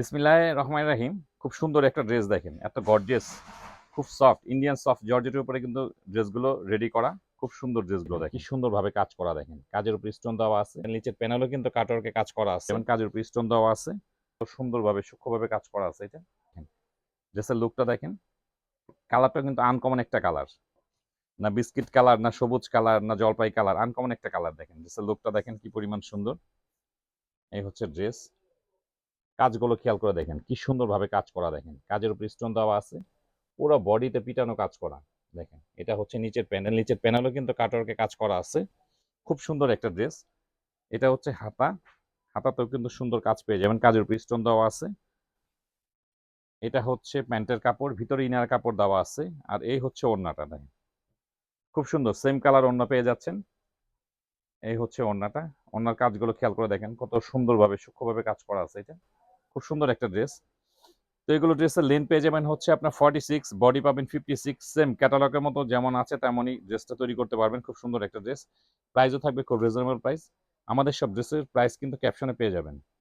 বিসমিল্লাহ রহমান রাহিম। খুব সুন্দর একটা ড্রেস দেখেন। এত গর্জিয়াস খুব সফট ইন্ডিয়ান সফট জর্জেটের উপরে কিন্তু ড্রেসগুলো রেডি করা। খুব সুন্দর ড্রেসগুলো দেখেন। কি সুন্দরভাবে কাজ করা দেখেন। কাজের উপর স্টোন দেওয়া আছে। নিচের প্যানেলও কিন্তু কাটওয়ার্কে কাজ করা আছে। এবং কাজের উপর স্টোন দেওয়া আছে। খুব সুন্দরভাবে সূক্ষ্মভাবে কাজ করা আছে এটা। ড্রেসের লুকটা দেখেন। কালারটা কিন্তু আনকমন একটা কালার না বিস্কিট কালার না সবুজ কালার না জলপাই কালার আনকমন একটা কালার দেখেন। ড্রেসের লুকটা দেখেন কি পরিমাণ সুন্দর। এই হচ্ছে ড্রেস কাজগুলো খেয়াল করে দেখেন, কি সুন্দরভাবে কাজ করা দেখেন। কাজের উপর স্টোন দেওয়া আছে, পুরো বডিতে পিটানো কাজ করা, দেখেন। এটা হচ্ছে নিচের প্যানেল নিচের প্যানেলও কিন্তু কাটওয়ার্কে কাজ করা আছে। খুব সুন্দর একটা ড্রেস এটা হচ্ছে হাতা। হাতাতেও কিন্তু সুন্দর কাজ পেয়ে যাবেন, কাজের উপর স্টোন দেওয়া আছে। এটা হচ্ছে প্যান্টের কাপড়, ভিতরে ইনার কাপড় দেওয়া আছে, আর এই হচ্ছে ওড়নাটা, দেখেন। খুব সুন্দর সেম কালার ওড়না পেয়ে যাচ্ছেন। এই হচ্ছে ওড়নাটা। ওড়নার কাজগুলো খেয়াল করে দেখেন, কত সুন্দরভাবে, সূক্ষ্মভাবে কাজ করা আছে এটা। খুব সুন্দর একটা ড্রেস তো এগুলো ড্রেসের লেন পেয়ে যাবেন হচ্ছে আপনার ফর্টি সিক্স বডি পাবেন ফিফটি সিক্স সেম ক্যাটালগের মতো যেমন আছে তেমনই ড্রেসটা তৈরি করতে পারবেন, খুব সুন্দর একটা ড্রেস প্রাইসও থাকবে খুব রিজনেবল প্রাইস আমাদের সব ড্রেসের প্রাইস কিন্তু ক্যাপশনে পেয়ে যাবেন।